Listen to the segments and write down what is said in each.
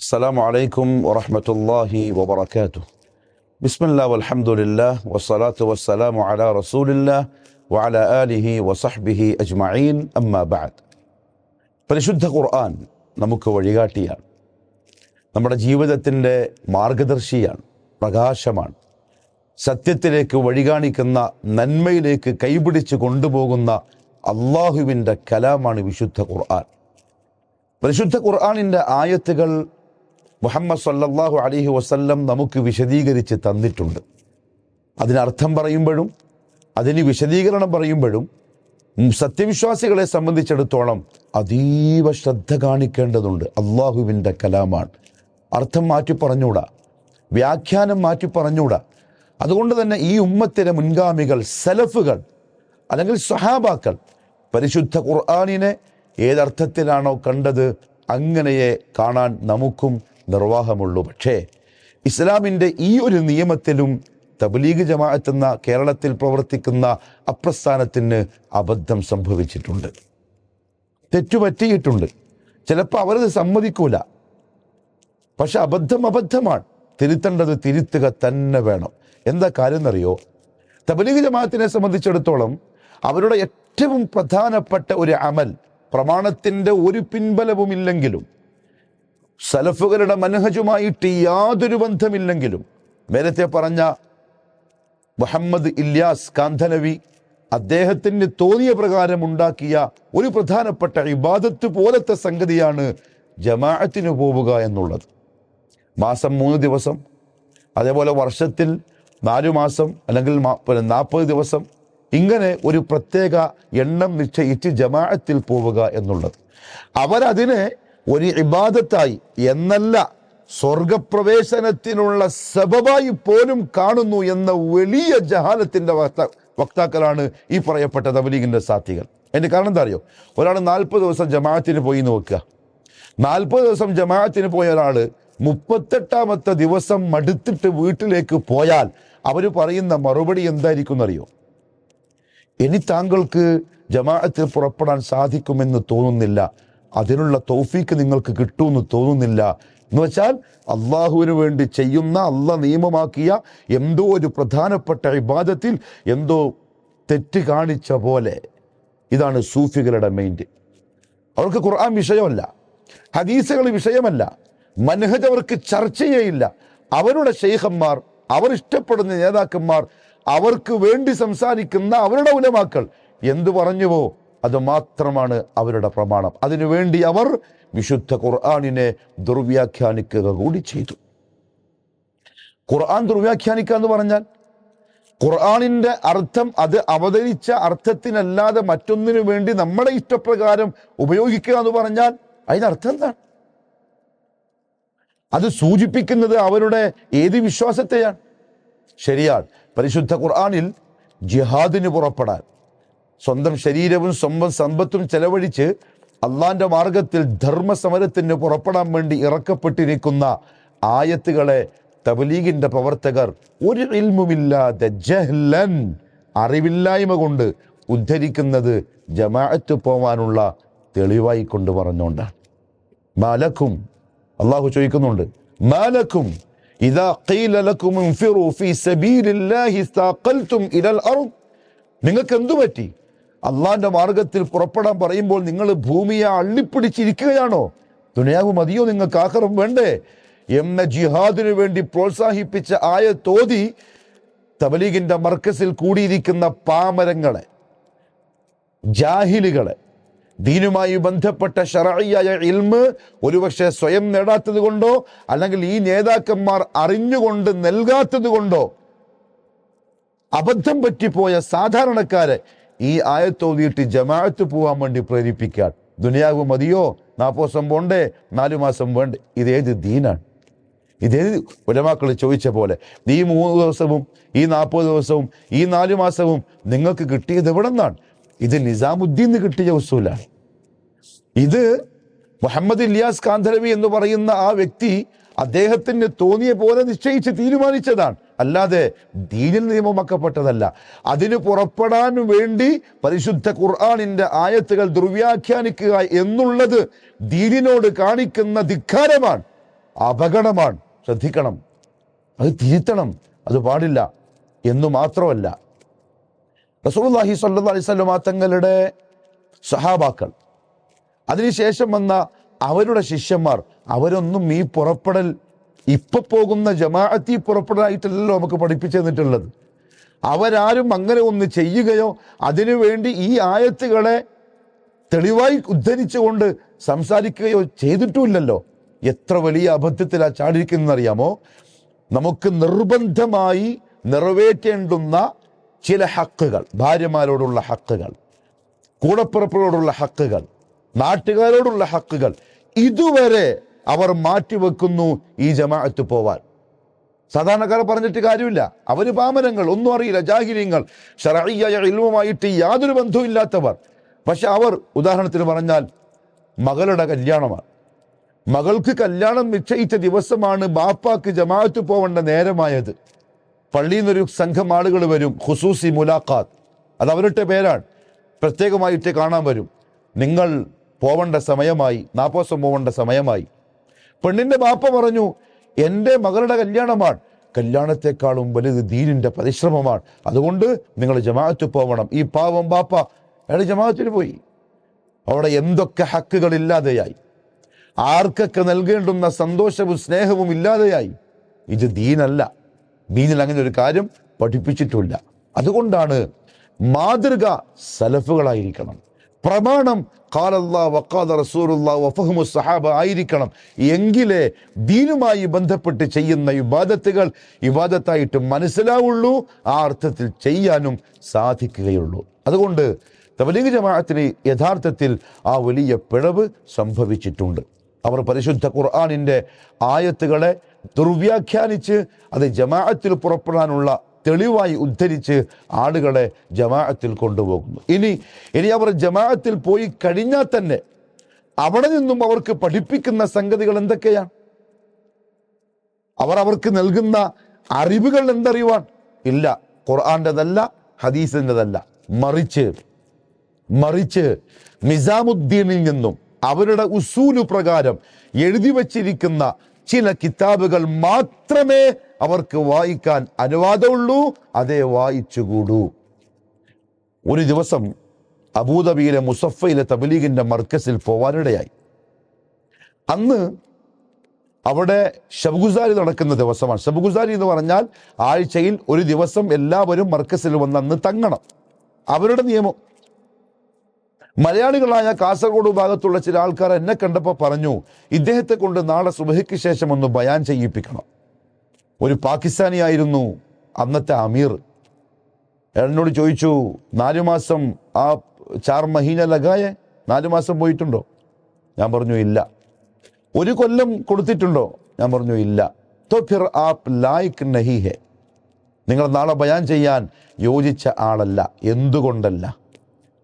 السلام عليكم ورحمة الله وبركاته بسم الله والحمد لله والصلاة والسلام على رسول الله وعلى آله وصحبه أجمعين أما بعد പരിശുദ്ധ ഖുർആൻ നമുക്ക് വഴികാട്ടിയാണ് നമ്മുടെ ജീവിതത്തിൻ്റെ മാർഗദർശിയാണ് പ്രകാശമാണ് സത്യത്തിലേക്ക് വഴികാണിക്കുന്ന നന്മയിലേക്ക് കൈപിടിച്ച് കൊണ്ടുപോകുന്ന അള്ളാഹുവിൻ്റെ കലാമാണ് വിശുദ്ധ ഖുർആൻ പരിശുദ്ധ ഖുർആാനിൻ്റെ ആയത്തുകൾ മുഹമ്മദ് സല്ലാഹു അലൈഹി വസല്ലം നമുക്ക് വിശദീകരിച്ച് തന്നിട്ടുണ്ട്. അതിനർത്ഥം പറയുമ്പോഴും അതിന് വിശദീകരണം പറയുമ്പോഴും സത്യവിശ്വാസികളെ സംബന്ധിച്ചിടത്തോളം അതീവ ശ്രദ്ധ കാണിക്കേണ്ടതുണ്ട്. അള്ളാഹുവിന്റെ കലാമാണ്. അർത്ഥം മാറ്റി പറഞ്ഞൂടാ വ്യാഖ്യാനം മാറ്റി പറഞ്ഞൂടാ അതുകൊണ്ട് തന്നെ ഈ ഉമ്മത്തിലെ മുൻഗാമികൾ സലഫുകൾ അല്ലെങ്കിൽ സഹാബാക്കൾ പരിശുദ്ധ ഖുർആാനിനെ ഏതർത്ഥത്തിലാണോ കണ്ടത് അങ്ങനെയെ കാണാൻ നമുക്കും നിർവാഹമുള്ളൂ. പക്ഷേ ഇസ്ലാമിന്റെ ഈ ഒരു നിയമത്തിലും തബ്ലീഗ് ജമാഅത്ത് എന്ന കേരളത്തിൽ പ്രവർത്തിക്കുന്ന അപ്രസ്ഥാനത്തിന് അബദ്ധം സംഭവിച്ചിട്ടുണ്ട്. തെറ്റുപറ്റിയിട്ടുണ്ട്. ചിലപ്പോൾ അവരത് സമ്മതിക്കൂല. പക്ഷെ അബദ്ധം അബദ്ധമാണ്. തിരുത്തേണ്ടത് തിരുത്തുക തന്നെ വേണം. എന്താ കാര്യം എന്നറിയോ തബലീഗ് ജമാഅത്തിനെ സംബന്ധിച്ചിടത്തോളം അവരുടെ ഏറ്റവും പ്രധാനപ്പെട്ട ഒരു അമൽ പ്രമാണത്തിന്റെ ഒരു പിൻബലവുമില്ലെങ്കിലും സലഫുകളുടെ മനഹജുമായിട്ട് യാതൊരു ബന്ധമില്ലെങ്കിലും നേരത്തെ പറഞ്ഞ മുഹമ്മദ് ഇല്യാസ് കാന്തനവി അദ്ദേഹത്തിന് തോന്നിയ പ്രകാരം ഉണ്ടാക്കിയ ഒരു പ്രധാനപ്പെട്ട ഇബാദത്ത് പോലത്തെ സംഗതിയാണ് ജമാഅത്തിന് പോവുക എന്നുള്ളത്. മാസം മൂന്ന് ദിവസം അതേപോലെ വർഷത്തിൽ നാലു മാസം അല്ലെങ്കിൽ നാൽപ്പത് ദിവസം ഇങ്ങനെ ഒരു പ്രത്യേക എണ്ണം നിശ്ചയിച്ച് ജമാഅത്തിൽ പോവുക എന്നുള്ളത്. അവരതിനെ ഒരു ഇബാദത്തായി എന്നല്ല സ്വർഗപ്രവേശനത്തിനുള്ള സബബായി പോലും കാണുന്നു എന്ന വലിയ ജഹാലത്തിന്റെ വക്ത വക്താക്കളാണ് ഈ പറയപ്പെട്ട തബലീഗിന്റെ സാധ്യകൾ അതിന്റെ കാരണം എന്താ അറിയോ? ഒരാൾ നാൽപ്പത് ദിവസം ജമാഅത്തിന് പോയി നോക്കുക നാൽപ്പത് ദിവസം ജമാഅത്തിന് പോയ ഒരാൾ മുപ്പത്തെട്ടാമത്തെ ദിവസം മടുത്തിട്ട് വീട്ടിലേക്ക് പോയാൽ അവർ പറയുന്ന മറുപടി എന്തായിരിക്കും എന്നറിയോ ഇനി താങ്കൾക്ക് ജമാഅത്തിൽ പുറപ്പെടാൻ സാധിക്കുമെന്ന് തോന്നുന്നില്ല. അതിനുള്ള തൗഫീക്ക് നിങ്ങൾക്ക് കിട്ടുമെന്ന് തോന്നുന്നില്ല. എന്ന് വെച്ചാൽ അള്ളാഹുവിന് വേണ്ടി ചെയ്യുന്ന അള്ള നിയമമാക്കിയ എന്തോ ഒരു പ്രധാനപ്പെട്ട ഇബാദത്തിൽ എന്തോ തെറ്റ് കാണിച്ച പോലെ. ഇതാണ് സൂഫികളുടെ മൈൻഡ് അവർക്ക് ഖുർആൻ വിഷയമല്ല. ഹദീസുകൾ വിഷയമല്ല. മനഹജ് അവർക്ക് ചർച്ചയേയില്ല. അവരുടെ ഷെയ്ഖന്മാർ അവർ ഇഷ്ടപ്പെടുന്ന നേതാക്കന്മാർ അവർക്ക് വേണ്ടി സംസാരിക്കുന്ന അവരുടെ ഉലമാക്കൾ എന്തു പറഞ്ഞുവോ അത് മാത്രമാണ് അവരുടെ പ്രമാണം. അതിനുവേണ്ടി അവർ വിശുദ്ധ ഖുർആാനിനെ ദുർവ്യാഖ്യാനിക്കുക കൂടി ചെയ്തു. ഖുർആൻ ദുർവ്യാഖ്യാനിക്കുക എന്ന് പറഞ്ഞാൽ ഖുർആാനിന്റെ അർത്ഥം അത് അവതരിച്ച അർത്ഥത്തിനല്ലാതെ മറ്റൊന്നിനു വേണ്ടി നമ്മുടെ ഇഷ്ടപ്രകാരം ഉപയോഗിക്കുക എന്ന് പറഞ്ഞാൽ അതിനർത്ഥം എന്താണ്? അത് സൂചിപ്പിക്കുന്നത് അവരുടെ ഏത് വിശ്വാസത്തെയാണ്? ശരിയാണ്. പരിശുദ്ധ ഖുർആാനിൽ ജിഹാദിന് പുറപ്പെടാൻ. സ്വന്തം ശരീരവും സ്വന്തം സമ്പത്തും ചെലവഴിച്ച് അള്ളാന്റെ മാർഗത്തിൽ ധർമ്മസമരത്തിന് പുറപ്പെടാൻ വേണ്ടി ഇറക്കപ്പെട്ടിരിക്കുന്ന ആയത്തുകളെ തബലീഗിന്റെ പ്രവർത്തകർ ഒരു ഇൽമുമില്ലാതെ ജഹ്ലൻ അറിവില്ലായ്മ കൊണ്ട് ഉദ്ധരിക്കുന്നത് ജമാഅത്ത് പോവാനുള്ള തെളിവായി കൊണ്ട് പറഞ്ഞുകൊണ്ടാണ് മാലക്കും അള്ളാഹു ചോദിക്കുന്നുണ്ട് മാലക്കും ഇതാ നിങ്ങൾക്ക് എന്തു പറ്റി? അള്ളാന്റെ മാർഗത്തിൽ പുറപ്പെടാൻ പറയുമ്പോൾ നിങ്ങൾ ഭൂമിയെ അള്ളിപ്പിടിച്ചിരിക്കുകയാണോ? ദുനിയാവ് മതിയോ നിങ്ങൾക്ക് ആഹ്റം വേണ്ടേ? എന്ന ജിഹാദിനു വേണ്ടി പ്രോത്സാഹിപ്പിച്ച ആയ തോതി തബലീഗിന്റെ മർക്കസിൽ കൂടിയിരിക്കുന്ന പാമരങ്ങളെ ജാഹിലുകളെ ദീനുമായി ബന്ധപ്പെട്ട ഷറായിയായ ഇൽമ് ഒരുപക്ഷെ സ്വയം നേടാത്തത് കൊണ്ടോ അല്ലെങ്കിൽ ഈ നേതാക്കന്മാർ അറിഞ്ഞുകൊണ്ട് നൽകാത്തത് കൊണ്ടോ? അബദ്ധം പറ്റിപ്പോയ സാധാരണക്കാരെ ഈ ആയത്തോതിയിട്ട് ജമാഅത്ത് പോകാൻ വേണ്ടി പ്രേരിപ്പിക്കാൻ. ദുനിയാവ് മതിയോ? നാൽപ്പത് ദിവസം പോണ്ടേ? നാലു മാസം വേണ്ടേ? ഇതേത് ദീനാണ്. ഇതേത് ഉലമാക്കൾ ചോദിച്ച പോലെ ഈ മൂന്ന് ദിവസവും ഈ നാൽപ്പത് ദിവസവും ഈ നാലു മാസവും നിങ്ങൾക്ക് കിട്ടിയത് എവിടെ നിന്നാണ് ഇത് നിസാമുദ്ദീന് കിട്ടിയ ഉസൂലാണ് ഇത് മുഹമ്മദ് ഇല്യാസ് കാന്തലവി എന്ന് പറയുന്ന ആ വ്യക്തി അദ്ദേഹത്തിന് തോന്നിയ പോലെ നിശ്ചയിച്ച് തീരുമാനിച്ചതാണ്. അല്ലാതെ ദീനിൽ നിയമമാക്കപ്പെട്ടതല്ല. അതിന് പുറപ്പെടാൻ വേണ്ടി പരിശുദ്ധ ഖുർആാനിന്റെ ആയത്തുകൾ ദുർവ്യാഖ്യാനിക്കുക എന്നുള്ളത് ദീനിനോട് കാണിക്കുന്ന ധിക്കാരമാണ് അപകടമാണ്. ശ്രദ്ധിക്കണം. അത് തിരുത്തണം. അത് പാടില്ല എന്നു മാത്രമല്ല. റസൂലുള്ളാഹി സല്ല അലിസ്വല്ലാ തങ്ങളുടെ സഹാബാക്കൾ. അതിനുശേഷം വന്ന അവരുടെ ശിഷ്യന്മാർ അവരൊന്നും ഈ പുറപ്പെടൽ ഇപ്പൊ പോകുന്ന ജമാഅത്തി പുറപ്പെടായിട്ടല്ലല്ലോ നമുക്ക് പഠിപ്പിച്ചു തന്നിട്ടുള്ളത്. അവരാരും അങ്ങനെ ഒന്ന് ചെയ്യുകയോ അതിനുവേണ്ടി ഈ ആയത്തുകളെ തെളിവായി ഉദ്ധരിച്ചുകൊണ്ട് സംസാരിക്കുകയോ ചെയ്തിട്ടുമില്ലല്ലോ. എത്ര വലിയ അബദ്ധത്തിലാ ചാടിയിരിക്കുന്നറിയാമോ നമുക്ക് നിർബന്ധമായി നിറവേറ്റേണ്ടുന്ന ചില ഹക്കുകൾ ഭാര്യമാരോടുള്ള ഹക്കുകൾ കൂടപ്പിറപ്പിനോടുള്ള ഹക്കുകൾ നാട്ടുകാരോടുള്ള ഹക്കുകൾ ഇതുവരെ അവർ മാറ്റിവെക്കുന്നു ഈ ജമാഅത്ത് പോവാൻ. സാധാരണക്കാരെ പറഞ്ഞിട്ട് കാര്യമില്ല. അവർ പാമരങ്ങൾ ഒന്നും അറിയില്ല ജാഹിര്യങ്ങൾ ഇൽവുമായിട്ട് യാതൊരു ബന്ധവും ഇല്ലാത്തവർ പക്ഷെ അവർ ഉദാഹരണത്തിന് പറഞ്ഞാൽ മകളുടെ കല്യാണമാണ്. മകൾക്ക് കല്യാണം നിശ്ചയിച്ച ദിവസമാണ് ബാപ്പാക്ക് ജമാഅത്ത് പോവേണ്ട നേരമായത്. പള്ളിയിൽ നിന്നൊരു സംഘം ആളുകൾ വരും ഖുസൂസി മുലാഖാത്ത്. അത് അവരുടെ പേരാണ്. പ്രത്യേകമായിട്ട് കാണാൻ വരും. നിങ്ങൾ പോവേണ്ട സമയമായി നാപ്പോസം പോവേണ്ട സമയമായി. പെണ്ണിന്റെ ബാപ്പ പറഞ്ഞു എന്റെ മകളുടെ കല്യാണമാണ്. കല്യാണത്തെക്കാളും വലുത് ദീനിന്റെ പരിശ്രമമാണ്. അതുകൊണ്ട് നിങ്ങൾ ജമാഅത്ത് പോവണം. ഈ പാവം ബാപ്പ അയാൾ ജമാഅത്തിൽ പോയി. അവിടെ എന്തൊക്കെ ഹക്കുകൾ ഇല്ലാതെയായി. ആർക്കൊക്കെ നൽകേണ്ടുന്ന സന്തോഷവും സ്നേഹവും ഇല്ലാതെയായി. ഇത് ദീനല്ല. ദീനിൽ അങ്ങനെ ഒരു കാര്യം പഠിപ്പിച്ചിട്ടില്ല. അതുകൊണ്ടാണ് മാതൃക സലഫുകളായിരിക്കണം. പ്രമാണം കാലല്ലാ വക്കാദ റസൂറുല്ലാ വഫഹമു സഹാബ ആയിരിക്കണം. എങ്കിലേ ദീനുമായി ബന്ധപ്പെട്ട് ചെയ്യുന്ന ഇബാദത്തുകൾ ഇബാദത്തായിട്ട് മനസ്സിലാവുള്ളൂ ആ അർത്ഥത്തിൽ ചെയ്യാനും സാധിക്കുകയുള്ളൂ. അതുകൊണ്ട് തബലീഗ് ജമാഅത്തിന് യഥാർത്ഥത്തിൽ ആ വലിയ പിഴവ് സംഭവിച്ചിട്ടുണ്ട്. അവർ പരിശുദ്ധ ഖുർആാനിന്റെ ആയത്തുകളെ ദുർവ്യാഖ്യാനിച്ച് അത് ജമാഅത്തിൽ പുറപ്പെടാനുള്ള തെളിവായി ഉദ്ധരിച്ച് ആളുകളെ ജമാഅത്തിൽ കൊണ്ടുപോകുന്നു. ഇനി ഇനി അവർ ജമാഅത്തിൽ പോയി കഴിഞ്ഞാൽ തന്നെ അവിടെ നിന്നും അവർക്ക് പഠിപ്പിക്കുന്ന സംഗതികൾ എന്തൊക്കെയാണ് അവർ അവർക്ക് നൽകുന്ന അറിവുകൾ എന്തറിയുവാൻ? ഇല്ല ഖുർആാന്റെതല്ല ഹദീസിന്റെതല്ല. മറിച്ച് മറിച്ച് നിസാമുദ്ദീനിൽ നിന്നും അവരുടെ ഉസൂലു പ്രകാരം എഴുതി വച്ചിരിക്കുന്ന ചില കിതാബുകൾ മാത്രമേ അവർക്ക് വായിക്കാൻ അനുവാദമുള്ളൂ അതേ വായിച്ചുകൂടൂ. ഒരു ദിവസം അബൂദബിയിലെ മുസഫയിലെ തബലീഗിന്റെ മർക്കസിൽ പോവാനിടയായി. അന്ന് അവിടെ ശബുഗുസാരി നടക്കുന്ന ദിവസമാണ്. ശബുഗുസാരി എന്ന് പറഞ്ഞാൽ ആഴ്ചയിൽ ഒരു ദിവസം എല്ലാവരും മർക്കസിൽ വന്ന് അന്ന് തങ്ങണം. അവരുടെ നിയമം മലയാളികളായ കാസർഗോഡ് ഭാഗത്തുള്ള ചില ആൾക്കാർ എന്നെ കണ്ടപ്പോൾ പറഞ്ഞു ഇദ്ദേഹത്തെ കൊണ്ട് നാളെ സുബഹയ്ക്ക് ശേഷം ഒന്ന് ബയാൻ ചെയ്യിപ്പിക്കണം. ഒരു പാകിസ്ഥാനിയായിരുന്നു അന്നത്തെ അമീർ. എന്നോട് ചോദിച്ചു നാലു മാസം ആ ചാർ മഹീന ലഗായെ നാലു മാസം പോയിട്ടുണ്ടോ? ഞാൻ പറഞ്ഞു ഇല്ല. ഒരു കൊല്ലം കൊടുത്തിട്ടുണ്ടോ? ഞാൻ പറഞ്ഞു ഇല്ല. തോ നഹി ഹെ. നിങ്ങൾ നാളെ ബയാൻ ചെയ്യാൻ യോജിച്ച ആളല്ല എന്തുകൊണ്ടല്ല?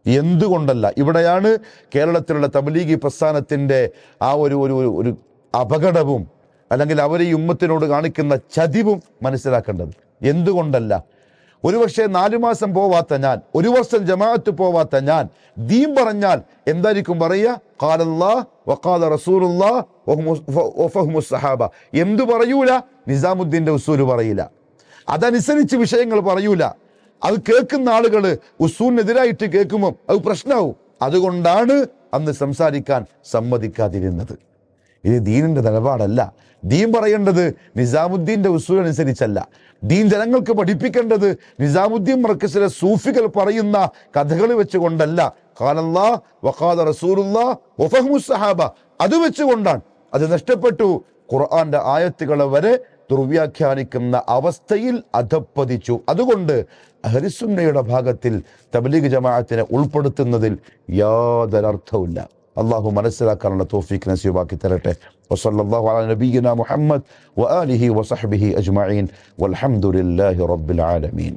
എന്തുകൊണ്ടല്ല? ഇവിടെയാണ് കേരളത്തിലുള്ള തബ്ലീഗി പ്രസ്ഥാനത്തിന്റെ ആ ഒരു ഒരു ഒരു- അപകടവും അല്ലെങ്കിൽ അവർ ഈ ഉമ്മത്തിനോട് കാണിക്കുന്ന ചതിവും മനസ്സിലാക്കേണ്ടത്. എന്തുകൊണ്ടല്ല? ഒരുപക്ഷെ നാലു മാസം പോവാത്ത ഞാൻ ഒരു വർഷം ജമാഅത്ത് പോവാത്ത ഞാൻ ദീൻ പറഞ്ഞാൽ എന്തായിരിക്കും പറയുക? സഹാബ. എന്തു പറയൂല? നിസാമുദ്ദീന്റെ ഉസൂൽ പറയില്ല. അതനുസരിച്ച് വിഷയങ്ങൾ പറയൂല. അത് കേൾക്കുന്ന ആളുകൾ ഉസൂനെതിരായിട്ട് കേൾക്കുമ്പോൾ അത് പ്രശ്നമാവും അതുകൊണ്ടാണ് അന്ന് സംസാരിക്കാൻ സമ്മതിക്കാതിരുന്നത്. ഇത് ദീനിന്റെ നിലപാടല്ല. ദീൻ പറയേണ്ടത് നിസാമുദ്ദീന്റെ ഉസൂൽ അനുസരിച്ചല്ല ദീൻ ജനങ്ങൾക്ക് പഠിപ്പിക്കേണ്ടത് നിസാമുദ്ദീൻ മർക്കസിലെ സൂഫികൾ പറയുന്ന കഥകൾ വെച്ചുകൊണ്ടല്ല. കാലല്ലാ വഖാദ റസൂലുല്ലാ സഹാബ. അത് വെച്ചുകൊണ്ടാണ്. അത് നഷ്ടപ്പെട്ടു. ഖുർആന്റെ ആയത്തുകളെ വരെ ദുർവ്യാഖ്യാനിക്കുന്ന അവസ്ഥയിൽ അധപ്പതിച്ചു. അതുകൊണ്ട് ഹരിസുന്നയുടെ ഭാഗത്തിൽ തബ്ലീഗ് ജമാഅത്തിനെ ഉൾപ്പെടുത്തുന്നതിൽ യാതൊരർത്ഥവുമില്ല അള്ളാഹു മനസ്സിലാക്കാനുള്ള തോഫീക്ക് നസീബാക്കി തരട്ടെ വസല്ലല്ലാഹു അലാ നബിയിന മുഹമ്മദ് വആലിഹി വസഹ്ബിഹി അജ്മഈൻ വൽഹംദുലില്ലാഹി റബ്ബിൽ ആലമീൻ